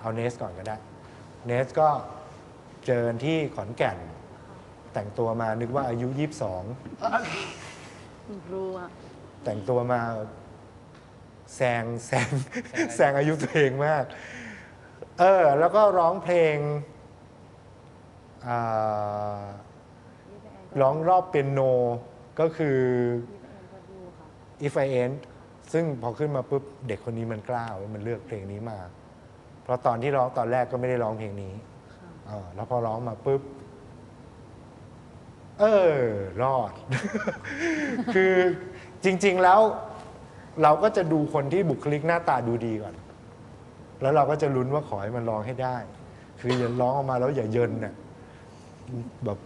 เอาเนสก่อนก็ได้เนสก็เจอกันที่ขอนแก่น แต่งตัวมานึกว่าอายุ22รู้อะแต่งตัวมาแซงแซงแซงอายุตัวเองมาก เออ แล้วก็ร้องเพลงอ่าร้องรอบเปียโนก็คือ If I End ซึ่งพอขึ้นมาปุ๊บ เด็กคนนี้มันกล้าเว้ยมันเลือกเพลงนี้มาเพ ราะตอนที่ร้องตอนแรกก็ไม่ได้ร้องเพลงนี้เออแล้วพอร้องมาปุ๊บ เออ รอด คือจริง ๆ แล้วเราก็จะดูคนที่บุคลิกหน้าตาดูดีก่อน แล้วเราก็จะลุ้นว่าขอให้มันร้องให้ได้ คืออย่าร้องออกมาแล้วอย่าเยินน่ะแบบ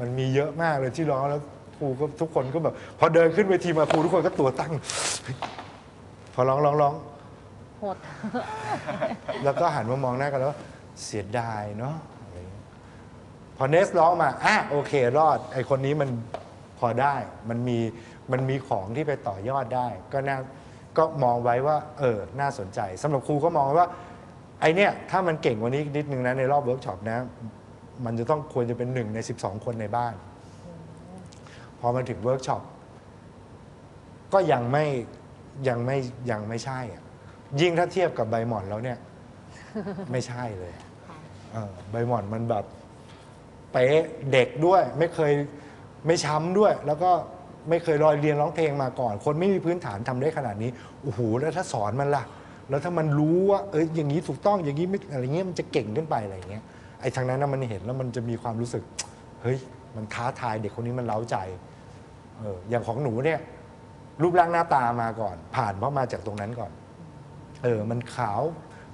มันมีเยอะมากเลยที่ร้องแล้วครูก็ทุกคนก็แบบ พอเดินขึ้นเวทีมาครูทุกคนก็ตัวตั้ง พอร้องร้องร้องโหด แล้วก็หันมามองหน้ากันแล้วเสียดายเนาะอะไรอย่างเงี้ยพอเนสร้องมาอะโอเค รอด ไอคนนี้มันพอได้ มันมีมันมีของที่ไปต่อยอดได้ ก็น่าก็มองไว้ว่า เออ น่าสนใจสำหรับครูก็มองว่า ไอเนี้ยถ้ามันเก่งกว่านี้นิดนึงนะในรอบเวิร์กช็อปนะ มันจะต้องควรจะเป็นหนึ่งใน 12 คนในบ้าน พอมาถึงเวิร์กช็อปก็ยังไม่ยังไม่ยังไม่ใช่อะ ยิ่งถ้าเทียบกับใบหมอนแล้วเนี่ย ไม่ใช่เลยเออใบหมอนมันแบบเป๊ะเด็กด้วย ไม่เคยไม่ช้ำด้วย แล้วก็ไม่เคยรอยเรียนร้องเพลงมาก่อน คนไม่มีพื้นฐานทำได้ขนาดนี้โอ้โหแล้วถ้าสอนมันล่ะ แล้วถ้ามันรู้ว่าเอออย่างนี้ถูกต้องอย่างนี้ไม่อะไรเงี้ยมันจะเก่งขึ้นไปอะไรเงี้ยไอ้ทางนั้นนะมันเห็นแล้วมันจะมีความรู้สึกเฮ้ยมันท้าทายเด็กคนนี้มันเล้าใจเอออย่างของหนูเนี่ยรูปร่างหน้าตามาก่อน ผ่านเพราะมาจากตรงนั้นก่อน เออ มันขาว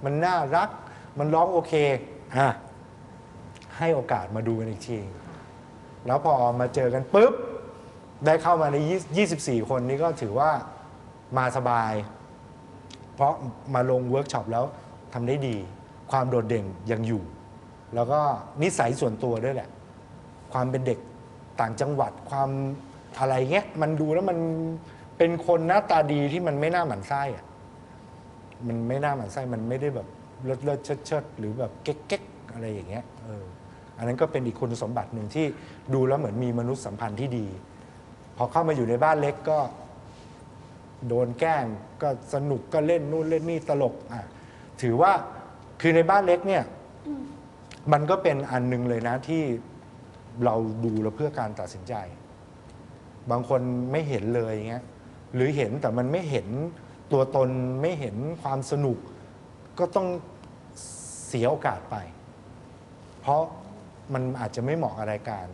มันน่ารัก มันร้องโอเคอะให้โอกาสมาดูกันอีกที แล้วพอมาเจอกันปุ๊บ ได้เข้ามาใน 24 คนนี้ก็ถือว่ามาสบาย เพราะมาลงเวิร์กช็อปแล้วทำได้ดี ความโดดเด่นยังอยู่ แล้วก็นิสัยส่วนตัวด้วยแหละ ความเป็นเด็กต่างจังหวัดความอะไรเงี้ย มันดูแล้วมันเป็นคนหน้าตาดีที่มันไม่น่าหมั่นไส้อะ มันไม่น่าหมั่นไส้มันไม่ได้แบบเลิศเลิศเชิดเชิดหรือแบบเก๊กเก๊กอะไรอย่างเงี้ยเอออันนั้นก็เป็นอีกคุณสมบัติหนึ่งที่ดูแล้วเหมือนมีมนุษยสัมพันธ์ที่ดี พอเข้ามาอยู่ในบ้านเล็กก็ โดนแกล้งก็สนุกก็เล่นนู่นเล่นนี่ตลกอะถือว่าคือในบ้านเล็กเนี่ยมันก็เป็นอันหนึงเลยนะที่เราดูแล้วเพื่อการตัดสินใจ บางคนไม่เห็นเลยอย่างเงี้ยหรือเห็นแต่มันไม่เห็น ตัวตนไม่เห็นความสนุกก็ต้องเสียโอกาสไป เพราะมันอาจจะไม่เหมาะกับรายการ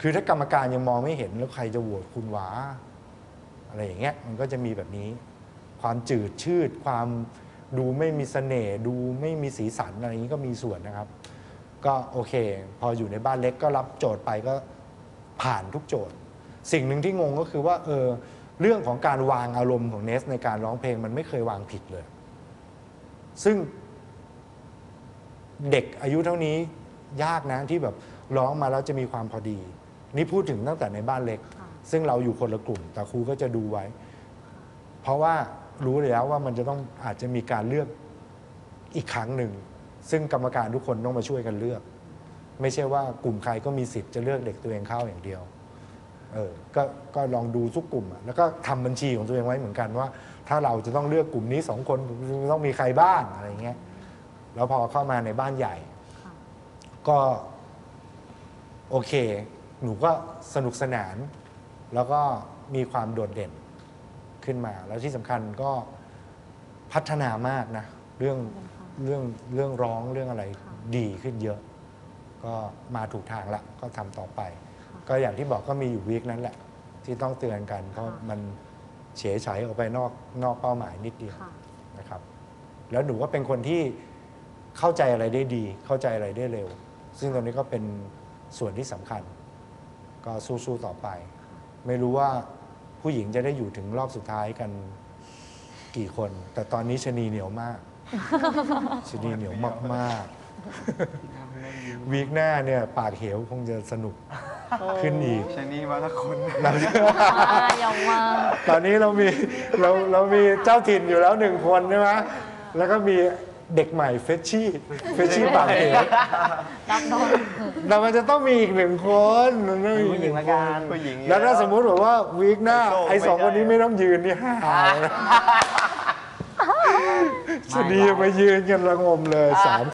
คือถ้ากรรมการยังมองไม่เห็นแล้วใครจะโหวตคุณวะอะไรอย่างเงี้ยมันก็จะมีแบบนี้ ความจืดชืด ความดูไม่มีเสน่ห์ดูไม่มีสีสันอะไรอย่างนี้ก็มีส่วนนะครับ ก็โอเค พออยู่ในบ้านเล็กก็รับโจทย์ไปก็ผ่านทุกโจทย์ สิ่งหนึ่งที่งงก็คือว่าเออ เรื่องของการวางอารมณ์ของเนสในการร้องเพลงมันไม่เคยวางผิดเลย ซึ่งเด็กอายุเท่านี้ยากนะที่แบบร้องมาแล้วจะมีความพอดี นี่พูดถึงตั้งแต่ในบ้านเล็กค่ะซึ่งเราอยู่คนละกลุ่ม แต่ครูก็จะดูไว้ เพราะว่ารู้แล้วว่ามันจะต้องอาจจะมีการเลือกอีกครั้งหนึ่ง ซึ่งกรรมการทุกคนต้องมาช่วยกันเลือก ไม่ใช่ว่ากลุ่มใครก็มีสิทธิ์จะเลือกเด็กตัวเองเข้าอย่างเดียว เออก็ก็ลองดูทุกกลุ่มอะแล้วก็ทำบัญชีของตัวเองไว้เหมือนกันว่า ถ้าเราจะต้องเลือกกลุ่มนี้สองคนต้องมีใครบ้างอะไรเงี้ยแล้วพอเข้ามาในบ้านใหญ่ค่ะก็โอเค หนูก็สนุกสนาน แล้วก็มีความโดดเด่นขึ้นมา แล้วที่สำคัญก็พัฒนามากนะ เรื่องขอบคุณค่ะเรื่องเรื่องร้องเรื่องอะไรค่ะดีขึ้นเยอะ ก็มาถูกทางละก็ทำต่อไปค่ะ ก็อย่างที่บอกก็มีอยู่วีคนั้นแหละ ที่ต้องเตือนกันเพราะค่ะมันเฉยฉายออกไปนอกนอกเป้าหมายนิดเดียวค่ะนะครับ แล้วหนูก็เป็นคนที่เข้าใจอะไรได้ดี เข้าใจอะไรได้เร็ว ซึ่งตรงนี้ก็เป็นส่วนที่สำคัญ ก็สู้ๆต่อไป ไม่รู้ว่าผู้หญิงจะได้อยู่ถึงรอบสุดท้ายกันกี่คน แต่ตอนนี้ชะนีเหนียวมากชะนีเหนียวมากๆ วีคหน้าเนี่ยปากเหวคงจะสนุกขึ้นอีกชนีมาละคนเราอ่ายังมาตอนนี้เรามีเราเรามีเจ้าถิ่นอยู่แล้วหนึ่งคนใช่ไหมแล้วก็มีเด็กใหม่เฟชชี่เฟชชี่บางเหวรับน้องแต่มันจะต้องมีอีกหนึ่งคนมันต้องมีผู้หญิงอีละกกันคนผู้หญิงแล้วถ้าสมมุติแบบว่าวีคหน้าไม่โซ่ไอ้สองไม่คนได้นี้ไม่ต้องยืนนี่ห้าชะนีมายืนกันระงมเลยสาม